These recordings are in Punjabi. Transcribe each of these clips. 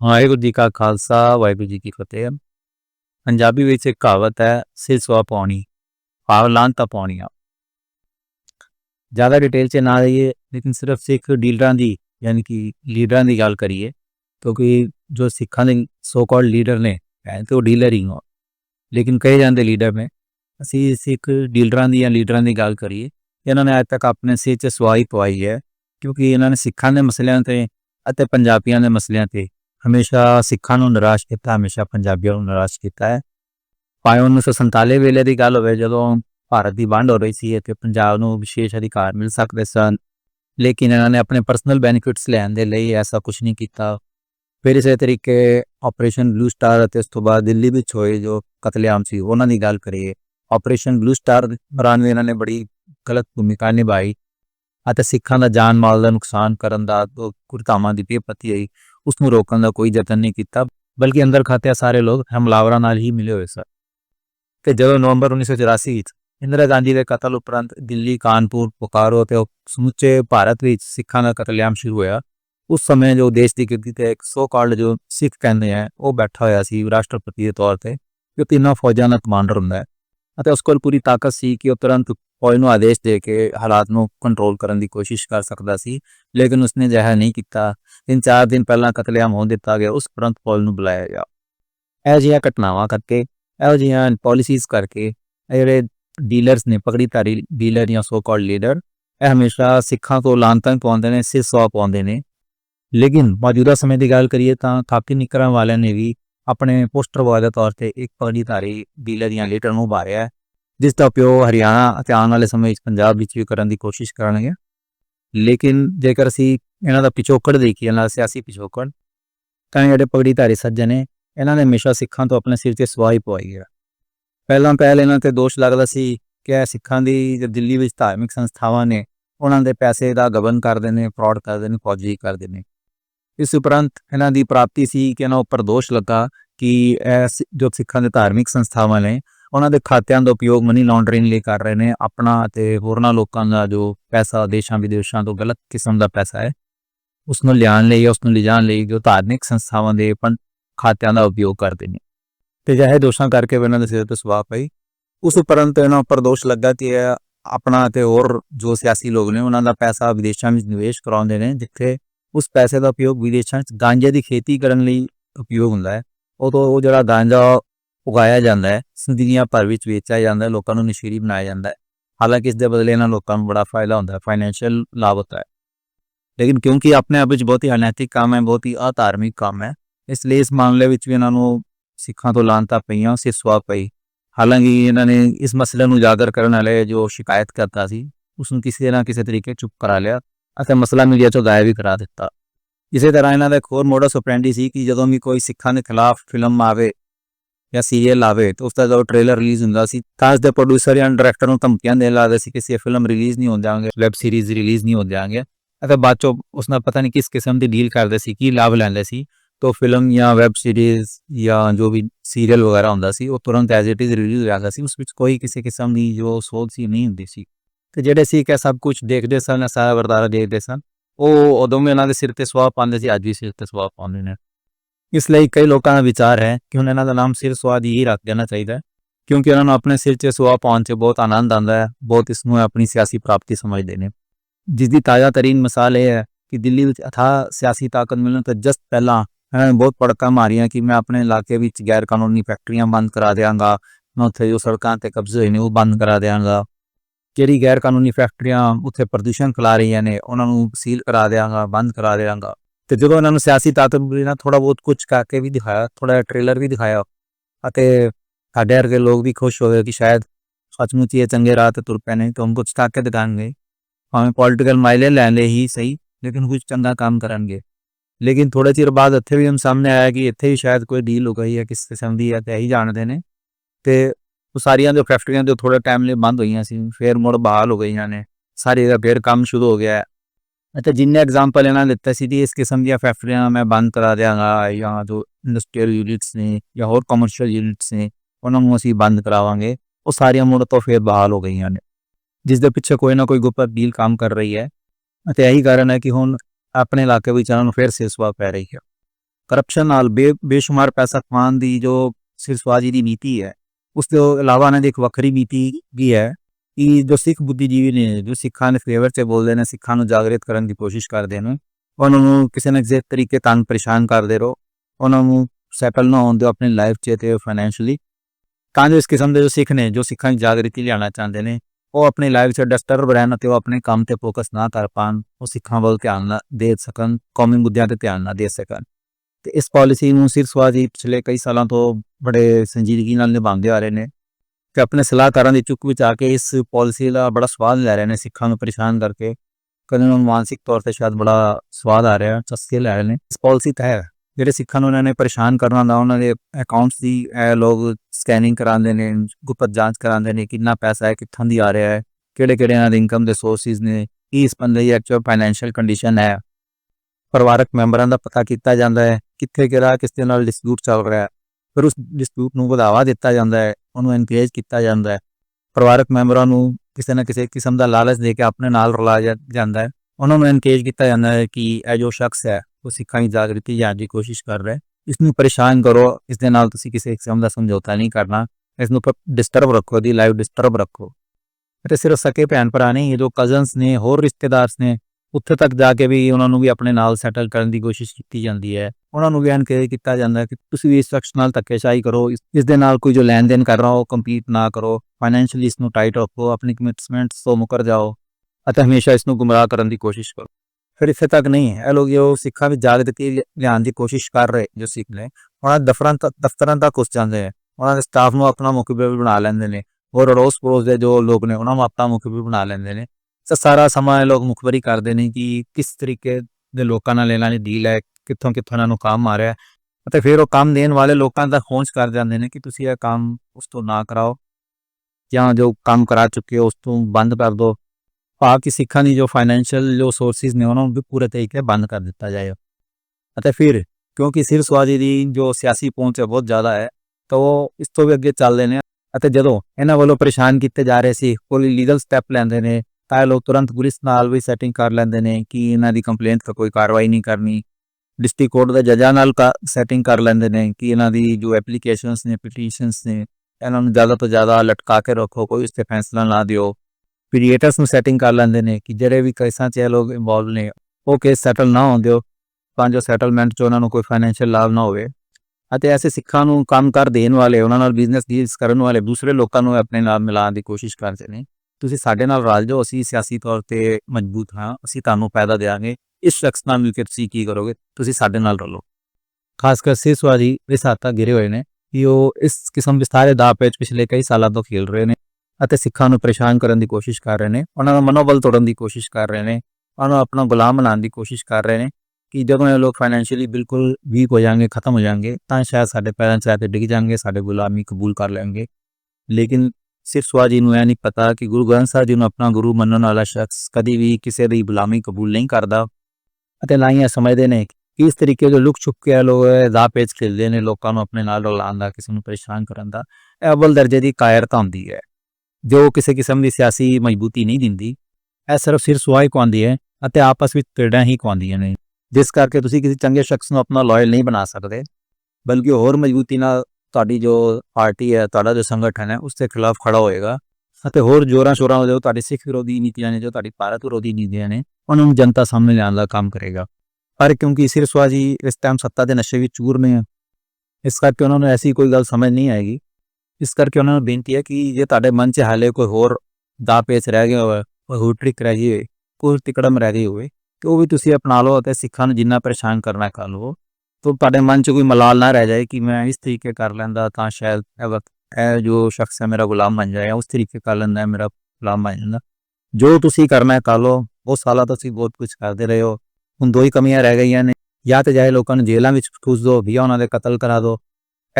ਵਾਹਿਗੁਰੂ ਜੀ ਕਾ ਖਾਲਸਾ, ਵਾਹਿਗੁਰੂ ਜੀ ਕੀ ਫਤਿਹ। ਪੰਜਾਬੀ ਵਿੱਚ ਇੱਕ ਕਹਾਵਤ ਹੈ, ਸਿਰ ਸਵਾ ਪਾਉਣੀ, ਭਾਵ ਲਾਂਤਾ ਪਾਉਣੀਆਂ ਜ਼ਿਆਦਾ ਡਿਟੇਲ 'ਚ ਨਾ ਜਾਈਏ ਲੇਕਿਨ ਸਿਰਫ ਸਿੱਖ ਡੀਲਰਾਂ ਦੀ, ਯਾਨੀ ਕਿ ਲੀਡਰਾਂ ਦੀ ਗੱਲ ਕਰੀਏ, ਕਿਉਂਕਿ ਜੋ ਸਿੱਖਾਂ ਦੇ ਸੋ ਕਾਲਡ ਲੀਡਰ ਨੇ ਹੈ ਤੇ ਉਹ ਡੀਲਰ ਹੀ ਹੋ ਲੇਕਿਨ ਕਹੇ ਜਾਂਦੇ ਲੀਡਰ ਨੇ, ਅਸੀਂ ਸਿੱਖ ਡੀਲਰਾਂ ਦੀ ਜਾਂ ਲੀਡਰਾਂ ਦੀ ਗੱਲ ਕਰੀਏ, ਇਹਨਾਂ ਨੇ ਅੱਜ ਤੱਕ ਆਪਣੇ ਸਿਰ 'ਚ ਸਵਾਈ ਪਵਾਈ ਹੈ, ਕਿਉਂਕਿ ਇਹਨਾਂ ਨੇ ਸਿੱਖਾਂ ਦੇ ਮਸਲਿਆਂ ਤੇ ਅਤੇ ਪੰਜਾਬੀਆਂ ਦੇ ਮਸਲਿਆਂ ਤੇ ਹਮੇਸ਼ਾ ਸਿੱਖਾਂ ਨੂੰ ਨਿਰਾਸ਼ ਕੀਤਾ, ਹਮੇਸ਼ਾ ਪੰਜਾਬੀਆਂ ਨੂੰ ਨਿਰਾਸ਼ ਕੀਤਾ ਹੈ। ਭਾਵੇਂ 1947 ਵੇਲੇ ਦੀ ਗੱਲ ਹੋਵੇ, ਜਦੋਂ ਭਾਰਤ ਦੀ ਵੰਡ ਹੋ ਰਹੀ ਸੀ ਤੇ ਪੰਜਾਬ ਨੂੰ ਵਿਸ਼ੇਸ਼ ਅਧਿਕਾਰ ਮਿਲ ਸਕਦੇ ਸਨ। ਲੇਕਿਨ ਇਹਨਾਂ ਨੇ ਆਪਣੇ ਪਰਸਨਲ ਬੈਨੀਫਿਟਸ ਲੈਣ ਦੇ ਲਈ ਐਸਾ ਕੁਝ ਨਹੀਂ ਕੀਤਾ। ਫਿਰ ਇਸੇ ਤਰੀਕੇ ਆਪਰੇਸ਼ਨ ਬਲੂ ਸਟਾਰ ਅਤੇ ਉਸ ਤੋਂ ਬਾਅਦ ਦਿੱਲੀ ਵਿੱਚ ਹੋਏ ਜੋ ਕਤਲੇਆਮ ਸੀ, ਉਹਨਾਂ ਦੀ ਗੱਲ ਕਰੀਏ। ਆਪਰੇਸ਼ਨ ਬਲੂ ਸਟਾਰ ਦੌਰਾਨ ਵੀ ਇਹਨਾਂ ਨੇ ਬੜੀ ਗਲਤ ਭੂਮਿਕਾ ਨਿਭਾਈ ਅਤੇ ਸਿੱਖਾਂ ਦਾ ਜਾਨ ਮਾਲ ਦਾ ਨੁਕਸਾਨ ਕਰਨ ਦਾ ਗੁਰਧਾਮਾਂ ਦੀ ਬੇਪਤੀ ਹੋਈ ਉਸ ਨੂੰ ਰੋਕਣ ਦਾ ਕੋਈ ਯਤਨ ਨਹੀਂ ਕੀਤਾ, ਬਲਕਿ ਅੰਦਰ ਖਾਤੇ ਸਾਰੇ ਲੋਕ ਹਮਲਾਵਰਾਂ ਨਾਲ ਹੀ ਮਿਲੇ ਹੋਏ ਸਨ। ਤੇ ਜਦੋਂ ਨਵੰਬਰ 1984 ਵਿੱਚ ਇੰਦਰਾ ਗਾਂਧੀ ਦੇ ਕਤਲ ਉਪਰੰਤ ਦਿੱਲੀ, ਕਾਨਪੁਰ ਬੋਕਾਰੋ ਤੇ ਸਮੁੱਚੇ ਭਾਰਤ ਵਿੱਚ ਸਿੱਖਾਂ ਦਾ ਕਤਲੇਆਮ ਸ਼ੁਰੂ ਹੋਇਆ, ਉਸ ਸਮੇਂ ਜੋ ਦੇਸ਼ ਦੀ ਗੱਦੀ ਤੇ ਇੱਕ ਸੋ ਕਾਲਡ ਜੋ ਸਿੱਖ ਕਹਿੰਦੇ ਆ, ਉਹ ਬੈਠਾ ਹੋਇਆ ਸੀ ਰਾਸ਼ਟਰਪਤੀ ਦੇ ਤੌਰ ਤੇ, ਜੋ ਤਿੰਨਾਂ ਫੌਜਾਂ ਦਾ ਕਮਾਂਡਰ ਹੁੰਦਾ ਹੈ। ਅਤੇ ਉਸ ਕੋਲ ਪੂਰੀ ਤਾਕਤ ਸੀ ਕਿ ਉਹ ਤੁਰੰਤ ਫੌਜ ਨੂੰ ਆਦੇਸ਼ ਦੇ ਕੇ ਹਾਲਾਤ ਨੂੰ ਕੰਟਰੋਲ ਕਰਨ ਦੀ ਕੋਸ਼ਿਸ਼ ਕਰ ਸਕਦਾ ਸੀ, ਲੇਕਿਨ ਉਸਨੇ ਅਜਿਹਾ ਨਹੀਂ ਕੀਤਾ। ਤਿੰਨ ਚਾਰ ਦਿਨ ਪਹਿਲਾਂ ਕਤਲੇਆਮ ਹੋਣ ਦਿੱਤਾ ਗਿਆ, ਉਸ ਤੁਰੰਤ ਫੌਜ ਨੂੰ ਬੁਲਾਇਆ ਗਿਆ। ਇਹ ਜਿਹੀਆਂ ਘਟਨਾਵਾਂ ਕਰਕੇ, ਇਹੋ ਜਿਹੀਆਂ ਪਾਲਿਸੀਜ਼ ਕਰਕੇ ਇਹ ਜਿਹੜੇ ਡੀਲਰਸ ਨੇ ਪਕੜੀ ਧਾਰੀ ਡੀਲਰ ਜਾਂ ਸੋ ਕਾਲਡ ਲੀਡਰ ਇਹ ਹਮੇਸ਼ਾ ਸਿੱਖਾਂ ਤੋਂ ਲਾਂਤਾਂ ਪਾਉਂਦੇ ਨੇ ਸਿਰ ਸਵਾ ਪਾਉਂਦੇ ਨੇ। ਲੇਕਿਨ ਮੌਜੂਦਾ ਸਮੇਂ ਦੀ ਗੱਲ ਕਰੀਏ ਤਾਂ ਥਾਪੀ ਨਿਕਰਾਂ ਵਾਲਿਆਂ ਨੇ ਵੀ ਆਪਣੇ ਪੋਸਟਰ ਬॉय ਦੇ ਤੌਰ ਤੇ ਇੱਕ ਪਗੜੀ ਧਾਰੀ ਡੀਲਰ ਜਾਂ ਲੀਡਰ ਨੂੰ ਉਭਾਰਿਆ ਜਿਸ ਦਾ ਉਪਯੋਗ ਹਰਿਆਣਾ ਅਤੇ ਆਉਣ ਵਾਲੇ ਸਮੇਂ ਵਿੱਚ ਪੰਜਾਬ ਵਿੱਚ ਵੀ ਕਰਨ ਦੀ ਕੋਸ਼ਿਸ਼ ਕਰਾਂਗੇ ਲੇਕਿਨ ਜੇਕਰ ਅਸੀਂ ਇਹਨਾਂ ਦਾ ਪਿਛੋਕੜ ਦੇਖੀਏ, ਇਹਨਾਂ ਦਾ ਸਿਆਸੀ ਪਿਛੋਕੜ, ਤਾਂ ਜਿਹੜੇ ਪਗੜੀ ਧਾਰੀ ਸੱਜਣ ਨੇ, ਇਹਨਾਂ ਨੇ ਹਮੇਸ਼ਾ ਸਿੱਖਾਂ ਤੋਂ ਆਪਣੇ ਸਿਰ ਤੇ ਸਵਾਈ ਪਵਾਈ ਹੈ। ਪਹਿਲਾਂ ਪਹਿਲ ਇਹਨਾਂ ਤੇ ਦੋਸ਼ ਲੱਗਦਾ ਸੀ ਕਿ ਇਹ ਸਿੱਖਾਂ ਦੀ ਜੋ ਦਿੱਲੀ ਵਿੱਚ ਧਾਰਮਿਕ ਸੰਸਥਾਵਾਂ ਨੇ, ਉਹਨਾਂ ਦੇ ਪੈਸੇ ਦਾ ਗਬਨ ਕਰਦੇ ਨੇ ਫਰਾਡ ਕਰਦੇ ਨੇ, ਫੌਜੀ ਕਰਦੇ ਨੇ। ਇਸ ਉਪਰੰਤ ਇਹਨਾਂ ਦੀ ਪ੍ਰਾਪਤੀ ਸੀ ਕਿ ਇਹਨਾਂ ਉੱਪਰ ਦੋਸ਼ ਲੱਗਾ ਕਿ ਇਹ ਜੋ ਸਿੱਖਾਂ ਦੇ ਧਾਰਮਿਕ ਸੰਸਥਾਵਾਂ ਨੇ ਉਹਨਾਂ ਦੇ ਖਾਤਿਆਂ ਦਾ ਉਪਯੋਗ ਮਨੀ ਲਾਂਡਰਿੰਗ ਲਈ ਕਰ ਰਹੇ ਨੇ, ਆਪਣਾ ਤੇ ਹੋਰਨਾਂ ਲੋਕਾਂ ਦਾ ਜੋ ਪੈਸਾ ਦੇਸ਼ਾਂ ਵਿਦੇਸ਼ਾਂ ਤੋਂ ਗਲਤ ਕਿਸਮ ਦਾ ਪੈਸਾ ਹੈ ਉਸ ਨੂੰ ਲਿਆਉਣ ਲਈ ਉਸ ਨੂੰ ਲਿਜਾਣ ਲਈ ਜੋ ਧਾਰਮਿਕ ਸੰਸਥਾਵਾਂ ਦੇ ਪੰ, ਖਾਤਿਆਂ ਦਾ ਉਪਯੋਗ ਕਰਦੇ ਨੇ। ਤੇ ਜਿਹੇ ਦੋਸ਼ਾਂ ਕਰਕੇ ਇਹਨਾਂ ਦੇ ਸਿਰ ਤੇ ਸਵਾਪ ਪਈ। ਉਸ ਉਪਰੰਤ ਇਹਨਾਂ ਉੱਪਰ ਦੋਸ਼ ਲੱਗਾ ਕਿ ਆਪਣਾ ਤੇ ਹੋਰ ਜੋ ਸਿਆਸੀ ਲੋਕ ਨੇ, ਉਹਨਾਂ ਦਾ ਪੈਸਾ ਵਿਦੇਸ਼ਾਂ ਵਿੱਚ ਨਿਵੇਸ਼ ਕਰਾਉਂਦੇ ਨੇ, ਜਿੱਥੇ ਉਸ ਪੈਸੇ ਦਾ ਉਪਯੋਗ ਵਿਦੇਸ਼ਾਂ ਵਿੱਚ ਗਾਂਜੇ ਦੀ ਖੇਤੀ ਕਰਨ ਲਈ ਉਪਯੋਗ ਹੁੰਦਾ ਹੈ। ਉਹ ਤੋਂ ਉਹ ਜਿਹੜਾ ਗਾਂਜਾ ਉਗਾਇਆ ਜਾਂਦਾ ਹੈ ਦੁਨੀਆ ਭਰ ਵਿੱਚ ਵੇਚਿਆ ਜਾਂਦਾ ਹੈ ਲੋਕਾਂ ਨੂੰ ਨਸ਼ੀਰੀ ਬਣਾਇਆ ਜਾਂਦਾ ਹੈ। ਹਾਲਾਂਕਿ ਇਸ ਦੇ ਬਦਲੇ ਇਹਨਾਂ ਲੋਕਾਂ ਨੂੰ ਬੜਾ ਫਾਇਦਾ ਹੁੰਦਾ ਹੈ ਫਾਈਨੈਂਸ਼ੀਅਲ ਲਾਭ ਹੁੰਦਾ ਹੈ। ਲੇਕਿਨ ਕਿਉਂਕਿ ਆਪਣੇ ਆਪ ਵਿੱਚ ਬਹੁਤ ਹੀ ਅਨੈਤਿਕ ਕੰਮ ਹੈ, ਬਹੁਤ ਹੀ ਆਧਾਰਮਿਕ ਕੰਮ ਹੈ, ਇਸ ਲਈ ਇਸ ਮਾਮਲੇ ਵਿੱਚ ਵੀ ਇਹਨਾਂ ਨੂੰ ਸਿੱਖਾਂ ਤੋਂ ਲਾਂਤਾ ਪਈਆਂ, ਸਿਰ ਸਵਾਪ ਪਈ। ਹਾਲਾਂਕਿ ਇਹਨਾਂ ਨੇ ਇਸ ਮਸਲੇ ਨੂੰ ਉਜਾਗਰ ਕਰਨ ਵਾਲੇ ਜੋ ਸ਼ਿਕਾਇਤ ਕਰਤਾ ਸੀ, ਉਸ ਨੂੰ ਕਿਸੇ ਨਾ ਕਿਸੇ ਤਰੀਕੇ ਚੁੱਪ ਕਰਾ ਲਿਆ ਅਤੇ ਮਸਲਾ ਮੀਡੀਆ 'ਚੋਂ ਗਾਇਬ ਵੀ ਕਰਾ ਦਿੱਤਾ। ਇਸੇ ਤਰ੍ਹਾਂ ਇਹਨਾਂ ਦਾ ਇੱਕ ਹੋਰ ਮੋਡਸ ਆਪਰੈਂਡੀ ਸੀ ਕਿ ਜਦੋਂ ਵੀ ਕੋਈ ਸਿੱਖਾਂ ਦੇ ਖਿਲਾਫ ਫਿਲਮ ਆਵੇ ਜਾਂ ਸੀਰੀਅਲ ਆਵੇ ਤਾਂ ਉਸ ਦਾ ਜੋ ਟ੍ਰੇਲਰ ਰਿਲੀਜ਼ ਹੁੰਦਾ ਸੀ, ਤਾਂ ਉਸ ਦੇ ਪ੍ਰੋਡਿਊਸਰ ਜਾਂ ਡਾਇਰੈਕਟਰ ਨੂੰ ਧਮਕੀਆਂ ਦੇਣ ਲੱਗਦੇ ਸੀ ਕਿ ਇਹ ਫਿਲਮ ਰਿਲੀਜ਼ ਨਹੀਂ ਹੋ ਜਾਣਗੇ ਵੈਬ ਸੀਰੀਜ਼ ਰਿਲੀਜ਼ ਨਹੀਂ ਹੋ ਜਾਣਗੇ ਅਤੇ ਬਾਅਦ ਚੋਂ ਉਸ ਨਾਲ ਪਤਾ ਨਹੀਂ ਕਿਸ ਕਿਸਮ ਦੀ ਡੀਲ ਕਰਦੇ ਸੀ, ਕੀ ਲਾਭ ਲੈਂਦੇ ਸੀ। तो ਫਿਲਮ ਜਾਂ ਵੈਬ ਸੀਰੀਜ਼ ਜਾਂ ਜੋ ਵੀ ਸੀਰੀਅਲ ਵਗੈਰਾ ਹੁੰਦਾ ਸੀ, ਉਹ ਤੁਰੰਤ ਐਜ਼ ਇਟ ਇਜ਼ ਰਿਲੀਜ਼ ਹੋ ਜਾਂਦਾ ਸੀ, ਉਸ ਵਿੱਚ ਕੋਈ ਕਿਸੇ ਕਿਸਮ ਦੀ ਜੋ ਸੋਚ ਸੀ ਨਹੀਂ ਹੁੰਦੀ ਸੀ। ਤੇ ਜਿਹੜੇ ਸੀ ਕਿ ਸਭ ਕੁਝ ਦੇਖਦੇ ਸਨ ਸਾਰਾ ਵਰਤਾਰਾ ਦੇਖਦੇ ਸਨ, ਉਹ ਉਦੋਂ ਵੀ ਉਹਨਾਂ ਦੇ ਸਿਰ ਤੇ ਸਵਾਪ ਪਾਉਂਦੇ ਸੀ, ਅੱਜ ਵੀ ਸਿਰ ਤੇ ਸਵਾਪ ਪਾਉਂਦੇ ਨੇ। ਇਸ ਲਈ ਕਈ ਲੋਕਾਂ ਦਾ ਵਿਚਾਰ ਹੈ ਕਿ ਹੁਣ ਇਹਨਾਂ ਦਾ ਨਾਮ ਸਿਰ ਸਵਾਦ ਹੀ ਰੱਖ ਦੇਣਾ ਚਾਹੀਦਾ ਹੈ, ਕਿਉਂਕਿ ਉਹਨਾਂ ਨੂੰ ਆਪਣੇ ਸਿਰ 'ਚ ਸਵਾਪ ਪਾਉਣ 'ਚ ਬਹੁਤ ਆਨੰਦ ਆਉਂਦਾ ਹੈ, ਬਹੁਤ ਇਸ ਨੂੰ ਆਪਣੀ ਸਿਆਸੀ ਪ੍ਰਾਪਤੀ ਸਮਝਦੇ ਨੇ। ਜਿਸ ਦੀ ਤਾਜ਼ਾ ਤਰੀਨ ਮਿਸਾਲ ਇਹ ਹੈ ਕਿ ਦਿੱਲੀ ਵਿੱਚ ਅਥਾ ਸਿਆਸੀ ਤਾਕਤ ਮਿਲਣ ਤੋਂ ਜਸਟ ਪਹਿਲਾਂ ਇਹਨਾਂ ਨੇ ਬਹੁਤ ਪੜਕਾ ਮਾਰੀਆਂ ਕਿ ਮੈਂ ਆਪਣੇ ਇਲਾਕੇ ਵਿੱਚ ਗੈਰ ਕਾਨੂੰਨੀ ਫੈਕਟਰੀਆਂ ਬੰਦ ਕਰਾ ਦੇਵਾਂਗਾ ਮੈਂ ਉੱਥੇ ਜੋ ਸੜਕਾਂ ਤੇ ਕਬਜ਼ੇ ਹੋਏ ਨੇ ਉਹ ਬੰਦ ਕਰਾ ਦੇਵਾਂਗਾ ਜਿਹੜੀ ਗੈਰ ਕਾਨੂੰਨੀ ਫੈਕਟਰੀਆਂ ਉੱਥੇ ਪ੍ਰਦੂਸ਼ਣ ਫੈਲਾ ਰਹੀਆਂ ਨੇ, ਉਹਨਾਂ ਨੂੰ ਸੀਲ ਕਰਾ ਦੇਵਾਂਗਾ ਬੰਦ ਕਰਾ ਦੇਵਾਂਗਾ ਤੇ ਜਦੋਂ ਇਹਨਾਂ ਨੂੰ ਸਿਆਸੀ ਤਾਕਤ ਨਾਲ ਨਾ ਥੋੜਾ ਬਹੁਤ ਕੁਝ ਕਰਕੇ ਵੀ ਦਿਖਾਇਆ ਥੋੜਾ ਟ੍ਰੇਲਰ ਵੀ ਦਿਖਾਇਆ ਅਤੇ ਸਾਡੇ ਵਰਗੇ ਲੋਕ ਵੀ ਖੁਸ਼ ਹੋ ਗਏ ਕਿ ਸ਼ਾਇਦ ਸੱਚਮੁੱਚ ਇਹ ਚੰਗੇ ਰਾਹ ਤੇ ਤੁਰ ਪਏ ਨੇ, ਤਾਂ ਕੁਝ ਕਰਕੇ ਦਿਖਾਣਗੇ ਭਾਵੇਂ ਪੋਲਿਟੀਕਲ ਮਾਈਲੇ ਲੈਣ ਲਈ ਹੀ ਸਹੀ, ਲੇਕਿਨ ਕੁਝ ਚੰਗਾ ਕੰਮ ਕਰਨਗੇ। ਲੇਕਿਨ ਥੋੜੇ ਚਿਰ ਬਾਅਦ ਇੱਥੇ ਵੀ ਹਮ ਸਾਹਮਣੇ ਆਇਆ ਕਿ ਇੱਥੇ ਵੀ ਸ਼ਾਇਦ ਕੋਈ ਡੀਲ ਹੋ ਗਈ ਹੈ ਕਿਸ ਕਿਸਮ ਦੀ ਹੈ ਤੇ ਇਹੀ ਜਾਣਦੇ ਨੇ। ਤੇ ਉਹ ਸਾਰੀਆਂ ਜੋ ਫੈਕਟਰੀਆਂ ਜੋ ਥੋੜੇ ਟਾਈਮ ਲਈ ਬੰਦ ਹੋਈਆਂ ਸੀ, ਫੇਰ ਮੁੜ ਬਹਾਲ ਹੋ ਗਈਆਂ ਨੇ। ਸਾਰੇ ਦਾ ਫੇਰ ਕੰਮ ਸ਼ੁਰੂ ਹੋ ਗਿਆ ਹੈ ਅਤੇ ਜਿੰਨੇ ਐਗਜ਼ਾਮਪਲ ਇਹਨਾਂ ਨੇ ਦਿੱਤੇ ਸੀ ਕਿ ਇਸ ਕਿਸਮ ਦੀਆਂ ਫੈਕਟਰੀਆਂ ਮੈਂ ਬੰਦ ਕਰਾ ਦਿਆਂਗਾ ਜਾਂ ਜੋ ਇੰਡਸਟਰੀਅਲ ਯੂਨਿਟਸ ਨੇ ਜਾਂ ਹੋਰ ਕਮਰਸ਼ੀਅਲ ਯੂਨਿਟਸ ਨੇ, ਉਹਨਾਂ ਨੂੰ ਅਸੀਂ ਬੰਦ ਕਰਾਵਾਂਗੇ। ਉਹ ਸਾਰੀਆਂ ਮੁੜ ਤੋਂ ਫੇਰ ਬਹਾਲ ਹੋ ਗਈਆਂ ਨੇ। ਜਿਸ ਦੇ ਪਿੱਛੇ ਕੋਈ ਨਾ ਕੋਈ ਗੁਪਤ ਡੀਲ ਕੰਮ ਕਰ ਰਹੀ ਹੈ ਅਤੇ ਇਹੀ ਕਾਰਨ ਹੈ ਕਿ ਹੁਣ ਆਪਣੇ ਇਲਾਕੇ ਵਿੱਚ ਇਹਨਾਂ ਨੂੰ ਫੇਰ ਸੇਸਵਾ ਪੈ ਰਹੀ ਹੈ। ਕਰਪਸ਼ਨ ਨਾਲ ਬੇ, ਬੇਸ਼ੁਮਾਰ ਪੈਸਾ ਕਮਾਉਣ ਦੀ ਜੋ ਸਿਰਸਵਾਜੀ ਦੀ ਨੀਤੀ ਹੈ, ਉਸ ਤੋਂ ਇਲਾਵਾ ਇਹਨਾਂ ਦੀ ਇੱਕ ਵੱਖਰੀ ਨੀਤੀ ਵੀ ਹੈ ਕਿ ਜੋ ਸਿੱਖ ਬੁੱਧੀਜੀਵੀ ਨੇ, ਜੋ ਸਿੱਖਾਂ ਦੇ ਫੇਵਰ 'ਚ ਬੋਲਦੇ ਨੇ, ਸਿੱਖਾਂ ਨੂੰ ਜਾਗਰਿਤ ਕਰਨ ਦੀ ਕੋਸ਼ਿਸ਼ ਕਰਦੇ ਨੇ, ਉਹਨਾਂ ਨੂੰ ਕਿਸੇ ਨਾ ਕਿਸੇ ਤਰੀਕੇ ਤੰਗ ਪਰੇਸ਼ਾਨ ਕਰਦੇ ਰਹੋ, ਉਹਨਾਂ ਨੂੰ ਸੈਟਲ ਨਾ ਹੋਣ ਦਿਓ ਆਪਣੀ ਲਾਈਫ 'ਚ ਤੇ ਫਾਈਨੈਂਸ਼ੀਅਲੀ ਤਾਂ ਜੋ ਇਸ ਕਿਸਮ ਦੇ ਜੋ ਸਿੱਖ ਨੇ, ਜੋ ਸਿੱਖਾਂ ਦੀ ਜਾਗਰਿਤੀ ਲਿਆਉਣਾ ਚਾਹੁੰਦੇ ਨੇ, ਉਹ ਆਪਣੀ ਲਾਈਫ 'ਚ ਡਿਸਟਰਬ ਰਹਿਣ ਅਤੇ ਉਹ ਆਪਣੇ ਕੰਮ ਤੇ ਫੋਕਸ ਨਾ ਕਰ ਪਾਣ ਉਹ ਸਿੱਖਾਂ ਵੱਲ ਧਿਆਨ ਨਾ ਦੇ ਸਕਣ, ਕੌਮੀ ਮੁੱਦਿਆਂ ਤੇ ਧਿਆਨ ਨਾ ਦੇ ਸਕਣ। ਤੇ ਇਸ ਪਾਲਿਸੀ ਨੂੰ ਸਿਰਸਵਾਜੀ ਪਿਛਲੇ ਕਈ ਸਾਲਾਂ ਤੋਂ ਬੜੇ ਸੰਜੀਦਗੀ ਨਾਲ ਨਿਭਾਉਂਦੇ ਆ ਰਹੇ ਨੇ। ਤੇ ਆਪਣੇ ਸਲਾਹਕਾਰਾਂ ਦੀ ਚੁੱਕ ਵਿੱਚ ਆ ਕੇ ਇਸ ਪਾਲਿਸੀ ਦਾ ਬੜਾ ਸਵਾਦ ਲੈ ਰਹੇ ਨੇ ਸਿੱਖਾਂ ਨੂੰ ਪਰੇਸ਼ਾਨ ਕਰਕੇ। ਕਦੇ ਉਹਨਾਂ ਨੂੰ ਮਾਨਸਿਕ ਤੌਰ ਤੇ ਸ਼ਾਇਦ ਬੜਾ ਸਵਾਦ ਆ ਰਿਹਾ ਚਸਕੇ ਲੈ ਰਹੇ ਨੇ। ਇਸ ਪਾਲਿਸੀ ਤਹਿ ਜਿਹੜੇ ਸਿੱਖਾਂ ਨੂੰ ਉਹਨਾਂ ਨੇ ਪਰੇਸ਼ਾਨ ਕਰਨਾ ਦਾ ਉਹਨਾਂ ਦੇ ਅਕਾਊਂਟਸ ਦੀ ਲੋਕ ਸਕੈਨਿੰਗ ਕਰਾਉਂਦੇ ਨੇ, ਗੁਪਤ ਜਾਂਚ ਕਰਾਉਂਦੇ ਨੇ, ਕਿੰਨਾ ਪੈਸਾ ਹੈ, ਕਿੱਥੋਂ ਦੀ ਆ ਰਿਹਾ ਹੈ ਕਿਹੜੇ ਕਿਹੜੇ ਇਹਨਾਂ ਦੇ ਇਨਕਮ ਦੇ ਸੋਰਸਿਸ ਨੇ ਕੀ ਇਸ ਬੰਦੇ ਦੀ ਐਕਚੁਅਲ ਫਾਈਨੈਂਸ਼ੀਅਲ ਕੰਡੀਸ਼ਨ ਹੈ। ਪਰਿਵਾਰਕ ਮੈਂਬਰਾਂ ਦਾ ਪਤਾ ਕੀਤਾ ਜਾਂਦਾ ਹੈ ਕਿੱਥੇ ਕਿਹੜਾ ਕਿਸ ਦੇ ਨਾਲ ਡਿਸਪਿਊਟ ਚੱਲ ਰਿਹਾ ਹੈ। ਫਿਰ ਉਸ ਡਿਸਪਿਊਟ ਨੂੰ ਵਧਾਵਾ ਦਿੱਤਾ ਜਾਂਦਾ ਹੈ। ਉਹਨੂੰ ਐਨਕਰੇਜ ਕੀਤਾ ਜਾਂਦਾ ਹੈ। ਪਰਿਵਾਰਕ ਮੈਂਬਰਾਂ ਨੂੰ ਕਿਸੇ ਨਾ ਕਿਸੇ ਕਿਸਮ ਦਾ ਲਾਲਚ ਦੇ ਕੇ ਆਪਣੇ ਨਾਲ ਰਲਾਇਆ ਜਾ- ਜਾਂਦਾ ਹੈ। ਉਹਨਾਂ ਨੂੰ ਐਨਕਰੇਜ ਕੀਤਾ ਜਾਂਦਾ ਹੈ ਕਿ ਇਹ ਜੋ ਸ਼ਖਸ ਹੈ, ਉਹ ਸਿੱਖਾਂ ਦੀ ਜਾਗ੍ਰਿਤੀ ਲਿਆਉਣ ਦੀ ਕੋਸ਼ਿਸ਼ ਕਰ ਰਿਹਾ ਹੈ। ਇਸ ਨੂੰ ਪਰੇਸ਼ਾਨ ਕਰੋ, ਇਸ ਦੇ ਨਾਲ ਤੁਸੀਂ ਕਿਸੇ ਕਿਸਮ ਦਾ ਸਮਝੌਤਾ ਨਹੀਂ ਕਰਨਾ। ਇਸ ਨੂੰ ਡਿਸਟਰਬ ਰੱਖੋ ਦੀ ਲਾਈਵ ਡਿਸਟਰਬ ਰੱਖੋ। ਅਤੇ ਸਿਰਫ ਸਕੇ ਭੈਣ ਭਰਾ ਨਹੀਂ, ਇਹ ਜੋ ਕਜ਼ਨਸ ਨੇ, ਹੋਰ ਰਿਸ਼ਤੇਦਾਰਸ ਨੇ, ਉੱਥੇ ਤੱਕ ਜਾ ਕੇ ਵੀ ਉਹਨਾਂ ਨੂੰ ਵੀ ਆਪਣੇ ਨਾਲ ਸੈਟਲ ਕਰਨ ਦੀ ਕੋਸ਼ਿਸ਼ ਕੀਤੀ ਜਾਂਦੀ ਹੈ। ਉਹਨਾਂ ਨੂੰ ਵੀ ਐਨਕਰੇਜ ਕੀਤਾ ਜਾਂਦਾ ਕਿ ਤੁਸੀਂ ਵੀ ਇਸ ਸ਼ਖਸ ਨਾਲ ਧੱਕੇਸ਼ਾਹੀ ਕਰੋ, ਇਸ ਦੇ ਨਾਲ ਕੋਈ ਜੋ ਲੈਣ ਦੇਣ ਕਰ ਰਹਾ ਹੋ ਕੰਪਲੀਟ ਨਾ ਕਰੋ ਫਾਈਨੈਂਸ਼ੀਅਲੀ ਇਸ ਨੂੰ ਟਾਈਟ ਰੱਖੋ, ਆਪਣੀ ਕਮਿਟਮੈਂਟਸ ਤੋਂ ਮੁਕਰ ਜਾਓ ਅਤੇ ਹਮੇਸ਼ਾ ਇਸ ਨੂੰ ਗੁੰਮਰਾਹ ਕਰਨ ਦੀ ਕੋਸ਼ਿਸ਼ ਕਰੋ। ਫਿਰ ਇੱਥੇ ਤੱਕ ਨਹੀਂ ਇਹ ਲੋਕ ਜੋ ਸਿੱਖਾਂ ਵਿੱਚ ਜਾਗ੍ਰਿਤੀ ਲਿਆਉਣ ਦੀ ਕੋਸ਼ਿਸ਼ ਕਰ ਰਹੇ ਜੋ ਸਿੱਖ ਨੇ, ਉਹਨਾਂ ਦਫ਼ਤਰਾਂ ਤੱਕ ਦਫ਼ਤਰਾਂ ਤੱਕ ਘੁਸ ਜਾਂਦੇ ਹੈ। ਉਹਨਾਂ ਦੇ ਸਟਾਫ ਨੂੰ ਆਪਣਾ ਮੁਖਬਰ ਬਣਾ ਲੈਂਦੇ ਨੇ। ਹੋਰ ਅੜੋਸ ਪੜੋਸ ਦੇ ਜੋ ਲੋਕ ਨੇ, ਉਹਨਾਂ ਨੂੰ ਆਪਣਾ ਮੁਖਬਰ ਬਣਾ ਲੈਂਦੇ ਨੇ। ਤਾਂ ਸਾਰਾ ਸਮਾਂ ਇਹ ਲੋਕ ਮੁਖਬਰੀ ਕਰਦੇ ਨੇ ਕਿ ਕਿਸ ਤਰੀਕੇ ਦੇ ਲੋਕਾਂ ਨਾਲ ਇਹਨਾਂ ਦੀ ਡੀਲ ਹੈ ਕਿੱਥੋਂ ਕਿੱਥੋਂ ਇਹਨਾਂ ਨੂੰ ਕੰਮ ਆ ਰਿਹਾ ਅਤੇ ਫਿਰ ਉਹ ਕੰਮ ਦੇਣ ਵਾਲੇ ਲੋਕਾਂ ਦਾ ਖੋਜ ਕਰ ਜਾਂਦੇ ਨੇ ਕਿ ਤੁਸੀਂ ਇਹ ਕੰਮ ਉਸ ਤੋਂ ਨਾ ਕਰਾਓ ਜਾਂ ਜੋ ਕੰਮ ਕਰਾ ਚੁੱਕੇ ਹੋ ਉਸ ਤੋਂ ਬੰਦ ਕਰ ਦਿਓ। ਭਾਵ ਕਿ ਸਿੱਖਾਂ ਦੀ ਜੋ ਫਾਈਨੈਂਸ਼ੀਅਲ ਜੋ ਸੋਰਸਿਸ ਨੇ ਉਹਨਾਂ ਨੂੰ ਵੀ ਪੂਰੇ ਤਰੀਕੇ ਬੰਦ ਕਰ ਦਿੱਤਾ ਜਾਏ। ਅਤੇ ਫਿਰ ਕਿਉਂਕਿ ਸਿਰ ਸਵਾਜੀ ਦੀ ਜੋ ਸਿਆਸੀ ਪਹੁੰਚ ਹੈ ਬਹੁਤ ਜ਼ਿਆਦਾ ਹੈ, ਤਾਂ ਉਹ ਇਸ ਤੋਂ ਵੀ ਅੱਗੇ ਚੱਲਦੇ ਨੇ ਅਤੇ ਜਦੋਂ ਇਹਨਾਂ ਵੱਲੋਂ ਪਰੇਸ਼ਾਨ ਕੀਤੇ ਜਾ ਰਹੇ ਸੀ, ਕੋਈ ਲੀਗਲ ਸਟੈਪ ਲੈਂਦੇ ਨੇ ਤਾਂ ਇਹ ਲੋਕ ਤੁਰੰਤ ਪੁਲਿਸ ਨਾਲ ਵੀ ਸੈਟਿੰਗ ਕਰ ਲੈਂਦੇ ਨੇ ਕਿ ਇਹਨਾਂ ਦੀ ਕੰਪਲੇਂਟ ਤੇ ਕੋਈ ਕਾਰਵਾਈ ਨਹੀਂ ਕਰਨੀ। ਡਿਸਟ੍ਰਿਕਟ ਕੋਰਟ ਦੇ ਜੱਜਾਂ ਨਾਲ ਸੈਟਿੰਗ ਕਰ ਲੈਂਦੇ ਨੇ ਕਿ ਇਹਨਾਂ ਦੀ ਜੋ ਐਪਲੀਕੇਸ਼ਨਸ ਨੇ ਪਟੀਸ਼ਨਸ ਨੇ, ਇਹਨਾਂ ਨੂੰ ਜ਼ਿਆਦਾ ਤੋਂ ਜ਼ਿਆਦਾ ਲਟਕਾ ਕੇ ਰੱਖੋ, ਕੋਈ ਉਸ ਤੇ ਫੈਸਲਾ ਨਾ ਦਿਓ। ਕ੍ਰੀਏਟਰਸ ਨੂੰ ਸੈਟਿੰਗ ਕਰ ਲੈਂਦੇ ਨੇ ਕਿ ਜਿਹੜੇ ਵੀ ਕੇਸਾਂ 'ਚ ਇਹ ਲੋਕ ਇਨਵੋਲਵ ਨੇ, ਉਹ ਕੇਸ ਸੈਟਲ ਨਾ ਹੋਣ ਦਿਓ, ਤਾਂ ਜੋ ਸੈਟਲਮੈਂਟ 'ਚ ਉਹਨਾਂ ਨੂੰ ਕੋਈ ਫਾਈਨੈਂਸ਼ੀਅਲ ਲਾਭ ਨਾ ਹੋਵੇ। ਅਤੇ ਐਸੇ ਸਿੱਖਾਂ ਨੂੰ ਕੰਮ ਕਰ ਦੇਣ ਵਾਲੇ, ਉਹਨਾਂ ਨਾਲ ਬਿਜ਼ਨਸ ਡੀਲਸ ਕਰਨ ਵਾਲੇ ਦੂਸਰੇ ਲੋਕਾਂ ਨੂੰ ਆਪਣੇ ਨਾਲ ਮਿਲਾਉਣ ਦੀ ਕੋਸ਼ਿਸ਼ ਕਰਦੇ ਨੇ। ਤੁਸੀਂ ਸਾਡੇ ਨਾਲ ਰਲ ਜਾਓ ਅਸੀਂ ਸਿਆਸੀ ਤੌਰ ਤੇ ਮਜ਼ਬੂਤ ਹਾਂ, ਅਸੀਂ ਤੁਹਾਨੂੰ ਫਾਇਦਾ ਦੇਵਾਂਗੇ ਇਸ ਸ਼ਖਸ ਨਾਲ ਮਿਲ ਕੇ ਤੁਸੀਂ ਕੀ ਕਰੋਗੇ? ਤੁਸੀਂ ਸਾਡੇ ਨਾਲ ਰਲੋ। ਖਾਸ ਕਰ ਸਿਸਵਾਜੀ ਇਸ ਹੱਦ ਤੱਕ ਗਿਰੇ ਹੋਏ ਨੇ ਕਿ ਉਹ ਇਸ ਕਿਸਮ ਦੇ ਸਾਰੇ ਦਾਅ ਪੇਚ ਪਿਛਲੇ ਕਈ ਸਾਲਾਂ ਤੋਂ ਖੇਲ ਰਹੇ ਨੇ ਅਤੇ ਸਿੱਖਾਂ ਨੂੰ ਪਰੇਸ਼ਾਨ ਕਰਨ ਦੀ ਕੋਸ਼ਿਸ਼ ਕਰ ਰਹੇ ਨੇ, ਉਹਨਾਂ ਦਾ ਮਨੋਬਲ ਤੋੜਨ ਦੀ ਕੋਸ਼ਿਸ਼ ਕਰ ਰਹੇ ਨੇ, ਉਹਨਾਂ ਨੂੰ ਆਪਣਾ ਗੁਲਾਮ ਬਣਾਉਣ ਦੀ ਕੋਸ਼ਿਸ਼ ਕਰ ਰਹੇ ਨੇ ਕਿ ਜਦੋਂ ਇਹ ਲੋਕ ਫਾਈਨੈਂਸ਼ੀਅਲੀ ਬਿਲਕੁਲ ਵੀਕ ਹੋ ਜਾਣਗੇ, ਖਤਮ ਹੋ ਜਾਣਗੇ, ਤਾਂ ਸ਼ਾਇਦ ਸਾਡੇ ਪੈਰਾਂ 'ਚ ਆ ਕੇ ਡਿੱਗ ਜਾਣਗੇ, ਸਾਡੇ ਗੁਲਾਮੀ ਕਬੂਲ ਕਰ ਲੈਣਗੇ। ਲੇਕਿਨ ਸਿਰਫ ਸਵਾਜੀ ਨੂੰ ਇਹ ਨਹੀਂ ਪਤਾ ਕਿ ਗੁਰੂ ਗ੍ਰੰਥ ਸਾਹਿਬ ਜੀ ਨੂੰ ਆਪਣਾ ਗੁਰੂ ਮੰਨਣ ਵਾਲਾ ਸ਼ਖਸ ਕਦੀ ਵੀ ਕਿਸੇ ਦੀ ਗੁਲਾਮੀ ਕਬੂਲ ਨਹੀਂ ਕਰਦਾ। ਅਤੇ ਨਾ ਹੀ ਸਮਝਦੇ ਨੇ ਕਿ ਇਸ ਤਰੀਕੇ ਜੋ ਲੁਕ ਛੁਪ ਕੇ ਇਹ ਲੋਕ ਦਾ ਪੇਚ ਖੇਲਦੇ ਨੇ, ਲੋਕਾਂ ਨੂੰ ਆਪਣੇ ਨਾਲ ਰਲਾਉਣ ਦਾ, ਕਿਸੇ ਨੂੰ ਪਰੇਸ਼ਾਨ ਕਰਨ ਦਾ, ਇਹ ਅਵਲ ਦਰਜੇ ਦੀ ਕਾਇਰਤਾ ਹੁੰਦੀ ਹੈ। ਜੋ ਕਿਸੇ ਕਿਸਮ ਦੀ ਸਿਆਸੀ ਮਜ਼ਬੂਤੀ ਨਹੀਂ ਦਿੰਦੀ, ਇਹ ਸਿਰਫ ਸਿਰ ਸੁਆਈ ਕਵਾਉਂਦੀ ਹੈ ਅਤੇ ਆਪਸ ਵਿੱਚ ਟਿੜਾਂ ਹੀ ਕਵਾਉਂਦੀਆਂ ਨੇ। ਜਿਸ ਕਰਕੇ ਤੁਸੀਂ ਕਿਸੇ ਚੰਗੇ ਸ਼ਖਸ ਨੂੰ ਆਪਣਾ ਲਾਇਲ ਨਹੀਂ ਬਣਾ ਸਕਦੇ, ਬਲਕਿ ਹੋਰ ਮਜ਼ਬੂਤੀ ਨਾਲ ਤੁਹਾਡੀ ਜੋ ਪਾਰਟੀ ਹੈ, ਤੁਹਾਡਾ ਜੋ ਸੰਗਠਨ ਹੈ, ਉਸ ਦੇ ਖਿਲਾਫ ਖੜਾ ਹੋਏਗਾ। ਅਤੇ ਹੋਰ ਜੋਰਾਂ ਸ਼ੋਰਾਂ ਜੋ ਤੁਹਾਡੇ ਸਿੱਖ ਵਿਰੋਧੀ ਨੀਤੀਆਂ ਨੇ ਜੋ ਤੁਹਾਡੀ ਭਾਰਤ ਵਿਰੋਧੀ ਨੀਤੀਆਂ ਨੇ, ਉਹਨਾਂ ਨੂੰ ਜਨਤਾ ਸਾਹਮਣੇ ਲਿਆਉਣ ਦਾ ਕੰਮ ਕਰੇਗਾ। ਪਰ ਕਿਉਂਕਿ ਸਿਰਸਵਾਜੀ ਇਸ ਟਾਈਮ ਸੱਤਾ ਦੇ ਨਸ਼ੇ ਵਿੱਚ ਚੂਰ ਨੇ ਇਸ ਕਰਕੇ ਉਹਨਾਂ ਨੂੰ ਐਸੀ ਕੋਈ ਗੱਲ ਸਮਝ ਨਹੀਂ ਆਏਗੀ। ਇਸ ਕਰਕੇ ਉਹਨਾਂ ਨੂੰ ਬੇਨਤੀ ਹੈ ਕਿ ਜੇ ਤੁਹਾਡੇ ਮਨ 'ਚ ਹਾਲੇ ਕੋਈ ਹੋਰ ਦਾ ਪੇਚ ਰਹਿ ਗਿਆ ਹੋਵੇ, ਕੋਈ ਹੋਰ ਟ੍ਰਿਕ ਰਹਿ ਗਈ ਹੋਵੇ, ਕੋਈ ਤਿਕੜਮ ਰਹਿ ਗਈ ਹੋਵੇ, ਤੇ ਉਹ ਵੀ ਤੁਸੀਂ ਅਪਣਾ ਲਓ ਅਤੇ ਸਿੱਖਾਂ ਨੂੰ ਜਿੰਨਾ ਪਰੇਸ਼ਾਨ ਕਰਨਾ ਕਰ ਲਓ ਤਾਂ ਤੁਹਾਡੇ ਮਨ 'ਚ ਕੋਈ ਮਲਾਲ ਨਾ ਰਹਿ ਜਾਏ ਕਿ ਮੈਂ ਇਸ ਤਰੀਕੇ ਕਰ ਲੈਂਦਾ ਤਾਂ ਸ਼ਾਇਦ ਇਹ ਵਕਤ ਇਹ ਜੋ ਸ਼ਖਸ ਹੈ, ਮੇਰਾ ਗੁਲਾਮ ਬਣ ਜਾਏ ਉਸ ਤਰੀਕੇ ਕਰ ਲੈਂਦਾ ਮੇਰਾ ਗੁਲਾਮ ਬਣ ਜਾਂਦਾ। ਜੋ ਤੁਸੀਂ ਕਰਨਾ ਹੈ, ਕਰ ਲਓ। ਬਹੁਤ ਸਾਲਾਂ ਤੋਂ ਤੁਸੀਂ ਬਹੁਤ ਕੁਝ ਕਰਦੇ ਰਹੇ ਹੋ। ਹੁਣ ਦੋ ਹੀ ਕਮੀਆਂ ਰਹਿ ਗਈਆਂ ਨੇ। ਜਾਂ ਤੇ ਜਾਏ ਲੋਕਾਂ ਨੂੰ ਜੇਲ੍ਹਾਂ ਵਿੱਚ ਠੂਸ ਦਿਓ, ਜਾਂ ਉਹਨਾਂ ਦੇ ਕਤਲ ਕਰਾ ਦਿਓ।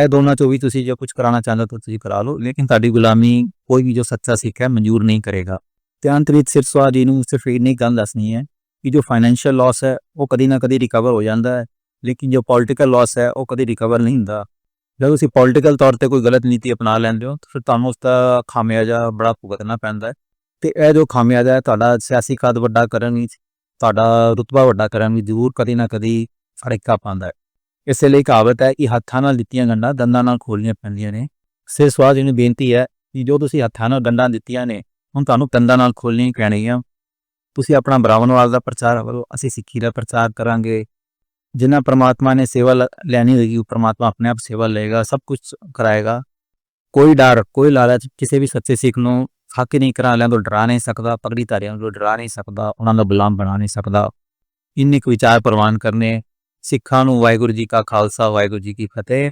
ਇਹ ਦੋਨਾਂ ਚੋਂ ਵੀ ਤੁਸੀਂ ਜੇ ਕੁਝ ਕਰਾਉਣਾ ਚਾਹੁੰਦੇ ਹੋ, ਤਾਂ ਤੁਸੀਂ ਕਰਾ ਲਓ। ਲੇਕਿਨ ਤੁਹਾਡੀ ਗੁਲਾਮੀ ਕੋਈ ਵੀ ਜੋ ਸੱਚਾ ਸਿੱਖ ਹੈ, ਮਨਜ਼ੂਰ ਨਹੀਂ ਕਰੇਗਾ। ਤੇ ਅੰਤ ਵਿੱਚ ਸਿਰਫ ਸਵਾਦੀ ਨੂੰ ਸਿਰਫ ਇੰਨੀ ਗੱਲ ਦੱਸਣੀ ਹੈ ਕਿ ਜੋ ਫਾਈਨੈਂਸ਼ੀਅਲ ਲਾਸ ਹੈ, ਉਹ ਕਦੀ ਨਾ ਕਦੀ ਰਿਕਵਰ ਹੋ ਜਾਂਦਾ ਹੈ। ਲੇਕਿਨ ਜੋ ਪੋਲਿਟੀਕਲ ਲਾਸ ਹੈ, ਉਹ ਕਦੀ ਰਿਕਵਰ ਨਹੀਂ ਹੁੰਦਾ। ਜਦੋਂ ਤੁਸੀਂ ਪੋਲਿਟੀਕਲ ਤੌਰ ਤੇ ਕੋਈ ਗਲਤ ਨੀਤੀ ਅਪਣਾ ਲੈਂਦੇ ਹੋ ਤਾਂ ਫਿਰ ਤੁਹਾਨੂੰ ਉਸ ਦਾ ਖਾਮਿਆਜਾ ਬੜਾ ਭੁਗਤਣਾ ਪੈਂਦਾ ਹੈ। ਤੇ ਇਹ ਜੋ ਖਾਮਿਆਜਾ ਹੈ, ਤੁਹਾਡਾ ਸਿਆਸੀ ਕੱਦ ਵੱਡਾ ਕਰਨ ਵਿੱਚ, ਤੁਹਾਡਾ ਰੁਤਬਾ ਵੱਡਾ ਕਰਨ ਵਿੱਚ ਜ਼ਰੂਰ ਕਦੀ ਨਾ ਕਦੀ ਫਰਕਾ ਪਾਉਂਦਾ ਹੈ। ਇਸੇ ਲਈ ਕਹਾਵਤ ਹੈ ਕਿ ਹੱਥਾਂ ਨਾਲ ਦਿੱਤੀਆਂ ਗੰਢਾਂ ਦੰਦਾਂ ਨਾਲ ਖੋਲ੍ਹਣੀਆਂ ਪੈਂਦੀਆਂ ਨੇ। ਸੇ ਸਵਾਦ ਜੀ ਨੂੰ ਬੇਨਤੀ ਹੈ ਕਿ ਜੋ ਤੁਸੀਂ ਹੱਥਾਂ ਨਾਲ ਗੰਢਾਂ ਦਿੱਤੀਆਂ ਨੇ, ਹੁਣ ਤੁਹਾਨੂੰ ਦੰਦਾਂ ਨਾਲ ਖੋਲ੍ਹਣੀਆਂ ਪੈਣਗੀਆਂ। ਤੁਸੀਂ ਆਪਣਾ ਬ੍ਰਾਹਮਣਵਾਦ ਦਾ ਪ੍ਰਚਾਰ ਕਰੋ, ਅਸੀਂ ਸਿੱਖੀ ਦਾ ਪ੍ਰਚਾਰ ਕਰਾਂਗੇ। ਜਿਨ੍ਹਾਂ ਪ੍ਰਮਾਤਮਾ ਨੇ ਸੇਵਾ ਲ- ਲੈਣੀ ਹੋਏਗੀ ਉਹ ਪ੍ਰਮਾਤਮਾ ਆਪਣੇ ਆਪ ਸੇਵਾ ਲਏਗਾ ਸਭ ਕੁਝ ਕਰਾਏਗਾ ਕੋਈ ਡਰ ਕੋਈ ਲਾਲਚ ਕਿਸੇ ਵੀ ਸੱਚੇ ਸਿੱਖ ਨੂੰ ਹੱਕ ਨਹੀਂ ਕਰਾ ਲਿਆਂ ਤੋਂ ਡਰਾ ਨਹੀਂ ਸਕਦਾ ਪਗੜੀ ਧਾਰੀਆਂ ਨੂੰ ਡਰਾ ਨਹੀਂ ਸਕਦਾ ਉਹਨਾਂ ਦਾ ਗੁਲਾਮ ਬਣਾ ਨਹੀਂ ਸਕਦਾ ਇੰਨੇ ਕੁ ਵਿਚਾਰ ਪ੍ਰਵਾਨ ਕਰਨੇ ਸਿੱਖਾਂ ਨੂੰ ਵਾਹਿਗੁਰੂ ਜੀ ਕਾ ਖਾਲਸਾ ਵਾਹਿਗੁਰੂ ਜੀ ਕੀ ਫਤਿਹ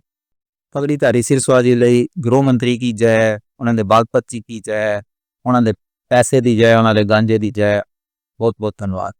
ਪਗੜੀ ਧਾਰੀ ਸਿਰਸਵਾ ਜੀ ਲਈ ਗ੍ਰੋਹ ਮੰਤਰੀ ਕੀ ਜੈ ਉਹਨਾਂ ਦੇ ਬਾਗਪਤ ਜੀ ਕੀ ਜੈ ਉਹਨਾਂ ਦੇ ਪੈਸੇ ਦੀ ਜੈ ਉਹਨਾਂ ਦੇ ਗਾਂਜੇ ਦੀ ਜੈ ਬਹੁਤ ਬਹੁਤ ਧੰਨਵਾਦ